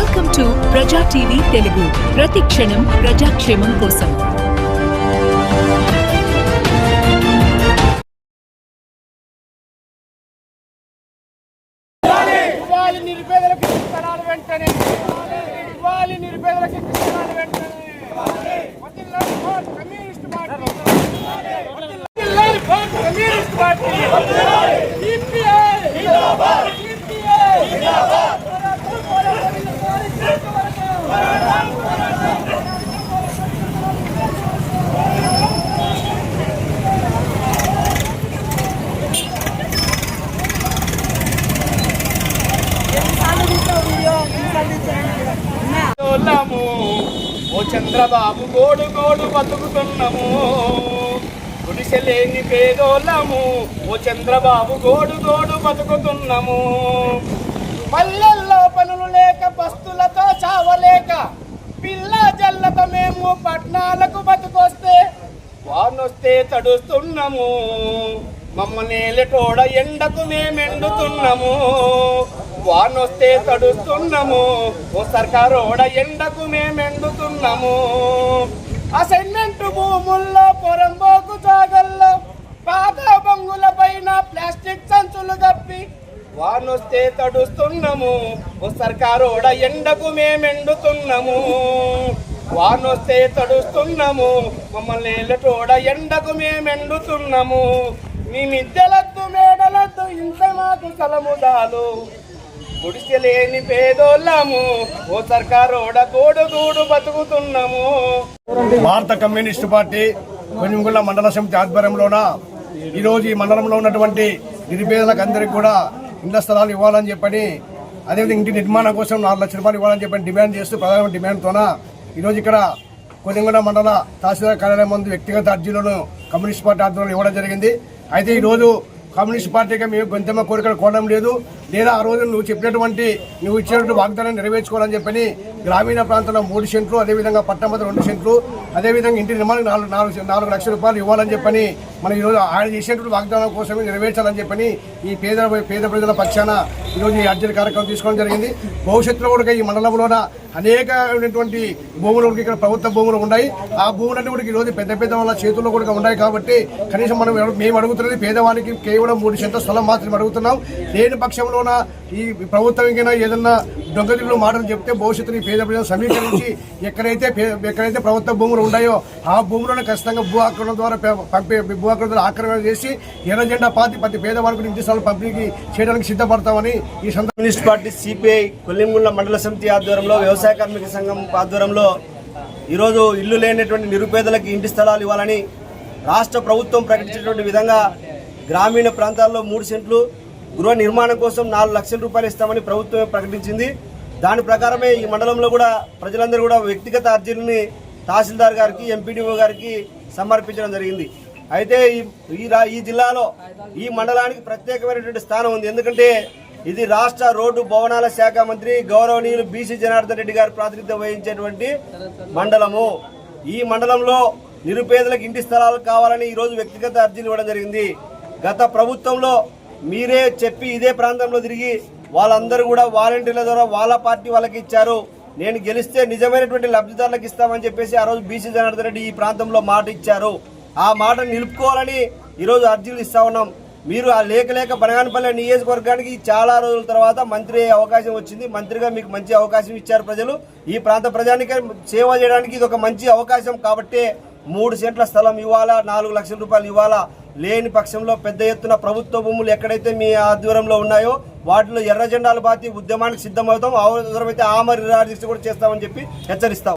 Welcome to Praja TV Telugu ప్రతి క్షణం ప్రజాక్షేమం కోసం. ఇవ్వాలి నిరుపేదలకు స్థలాలు వెంటనే ఇవ్వాలి. నిరుపేదలకు స్థలాలు వెంటనే communist party. Communist party CPI CPI తోలము ఓ చంద్రబాబు గోడు గోడు బతుకుతున్నాము. గుడిసెలేని పేదోళ్ళము. ఓ చంద్రబాబు గోడు గోడు బతుకుతున్నాము. పల్లెల్లో పనులు లేక బస్తులతో చావలేక పిల్ల జల్లతో మేము పట్నాలకు బతుకొస్తే వానొస్తే తడుస్తున్నాము. మమ్మల్ని ఏలటోడ ఎండకు మేమెండుతున్నాము. వానొస్తే తడుస్తున్నాము. ఓ సర్కారోడ ఎండకు మేమెండుతున్నాము అసైన్మెంట్ భూముల్లో పొరంబోకు జాగల్లో పాత బొంగుల పైన ప్లాస్టిక్ సంచులు కప్పి వానొస్తే తడుస్తున్నాము. ఓ సర్కారోడ ఎండకు మేమెండుతున్నాము వానొస్తే తడుస్తున్నాము. మమ్మల్ని ఏళ్ళటోడ ఎండకు మేమెండుతున్నాము మీ మిద్దెలద్దు మేడలద్దు ఇంత మాకు సలముదాలు. గుడిసెలేని పేదోళ్ళము ఓ సర్కారోడ గోడు బతుకుతున్నాము. భారత కమ్యూనిస్టు పార్టీ కొనిమిగుళ్ళ మండల సమితి ఆధ్వర్యంలోన ఈరోజు ఈ మండలంలో ఉన్నటువంటి నిరుపేదలకు అందరికీ కూడా ఇళ్ళ స్థలాలు ఇవ్వాలని చెప్పని అదేవిధంగా ఇంటి నిర్మాణం కోసం నాలుగు లక్షల రూపాయలు ఇవ్వాలని చెప్పని డిమాండ్ చేస్తూ ప్రధానమైన డిమాండ్తోన ఈరోజు ఇక్కడ కొనింగొండ మండల తహసీల్దార్ కార్యాలయం ముందు వ్యక్తిగత అర్జీలను కమ్యూనిస్ట్ పార్టీ ఆధ్వర్యంలో ఇవ్వడం జరిగింది. అయితే ఈరోజు కమ్యూనిస్ట్ పార్టీగా మేము గొంతెమ్మ కోరికలు కోరడం లేదు. లేదా ఆ రోజు నువ్వు చెప్పినటువంటి నువ్వు ఇచ్చినటువంటి వాగ్దానం నెరవేర్చుకోవాలని చెప్పని గ్రామీణ ప్రాంతంలో మూడు సెంట్లు అదేవిధంగా పట్టణంలో రెండు సెంట్లు అదేవిధంగా ఇంటి నిర్మాణం నాలుగు నాలుగు నాలుగు లక్షల రూపాయలు ఇవ్వాలని చెప్పని మనం ఈరోజు ఆయన చేసినటువంటి వాగ్దానం కోసమే నెరవేర్చాలని చెప్పని ఈ పేద పేద ప్రజల పక్షాన ఈరోజు ఈ అర్జీ కార్యక్రమం తీసుకోవడం జరిగింది. భవిష్యత్తులో కూడా ఈ మండలంలోన అనేకమైనటువంటి భూములు కూడా ఇక్కడ ప్రభుత్వ భూములు ఉన్నాయి. ఆ భూములన్నీ కూడా ఈరోజు పెద్ద పెద్ద వాళ్ళ చేతుల్లో కూడా ఉన్నాయి కాబట్టి కనీసం మనం మేము అడుగుతున్నది పేదవానికి కేవలం మూడు సెంట్ల స్థలం మాత్రమే అడుగుతున్నాం. లేని పక్షంలోన ఈ ప్రభుత్వం ఇంకైనా ఏదన్నా దొంగదిల్లు మాటలు చెప్తే భవిష్యత్తుని ఈ పేద ప్రజలు సమీకరించి ఎక్కడైతే ఎక్కడైతే ప్రభుత్వ భూములు ఉన్నాయో ఆ భూములను ఖచ్చితంగా భూ ఆక్రమణ ద్వారా పంపే భూ ఆక్రమణ ద్వారా ఆక్రమణ చేసి ఎర్ర జెండా పాతి ప్రతి పేదవారికి ఇంటి స్థలం పంపిణీకి చేయడానికి సిద్ధపడతామని ఈ సందర్భంగా కమ్యూనిస్ట్ పార్టీ సిపిఐ కొల్లింగుళ్ళ మండల సమితి ఆధ్వర్యంలో వ్యవసాయ కార్మిక సంఘం ఆధ్వర్యంలో ఈరోజు ఇల్లు లేనటువంటి నిరుపేదలకు ఇంటి స్థలాలు ఇవ్వాలని రాష్ట్ర ప్రభుత్వం ప్రకటించినటువంటి విధంగా గ్రామీణ ప్రాంతాల్లో మూడు సెంట్లు గృహ నిర్మాణం కోసం నాలుగు లక్షల రూపాయలు ఇస్తామని ప్రభుత్వం ప్రకటించింది. దాని ప్రకారమే ఈ మండలంలో కూడా ప్రజలందరూ కూడా వ్యక్తిగత అర్జీలని తహసీల్దార్ గారికి ఎంపీడీఓ గారికి సమర్పించడం జరిగింది. అయితే ఈ ఈ రా- ఈ జిల్లాలో ఈ మండలానికి ప్రత్యేకమైనటువంటి స్థానం ఉంది. ఎందుకంటే ఇది రాష్ట్ర రోడ్డు భవనాల శాఖ మంత్రి గౌరవనీయులు బీసీ జనార్దన్ రెడ్డి గారు ప్రాతినిధ్యం వహించేటువంటి మండలము. ఈ మండలంలో నిరుపేదలకు ఇంటి స్థలాలు కావాలని ఈరోజు వ్యక్తిగత అర్జీలు ఇవ్వడం జరిగింది. గత ప్రభుత్వంలో మీరే చెప్పి ఇదే ప్రాంతంలో తిరిగి వాళ్ళందరూ కూడా వాలంటీర్ల ద్వారా వాళ్ళ పార్టీ వాళ్ళకి ఇచ్చారు. నేను గెలిస్తే నిజమైనటువంటి లబ్ధిదారులకు ఇస్తామని చెప్పేసి ఆ రోజు బీసీ జనార్దన్ రెడ్డి ఈ ప్రాంతంలో మాట ఇచ్చారు. ఆ మాట నిలుపుకోవాలని ఈరోజు అర్జీలు ఇస్తా ఉన్నాం. మీరు ఆ లేక లేక బనగానపల్లి నియోజకవర్గానికి చాలా రోజుల తర్వాత మంత్రి అయ్యే అవకాశం వచ్చింది. మంత్రిగా మీకు మంచి అవకాశం ఇచ్చారు ప్రజలు. ఈ ప్రాంత ప్రజానికి సేవ చేయడానికి ఇది ఒక మంచి అవకాశం కాబట్టి మూడు సెంట్ల స్థలం ఇవ్వాలా నాలుగు లక్షల రూపాయలు ఇవ్వాలా? లేని పక్షంలో పెద్ద ఎత్తున ప్రభుత్వ భూములు ఎక్కడైతే మీ ఆధ్వర్యంలో ఉన్నాయో వాటిలో ఎర్ర జెండాలు బాతి ఉద్యమానికి సిద్ధమవుతాం. అవసరమైతే ఆమరి కూడా చేస్తామని చెప్పి హెచ్చరిస్తాం.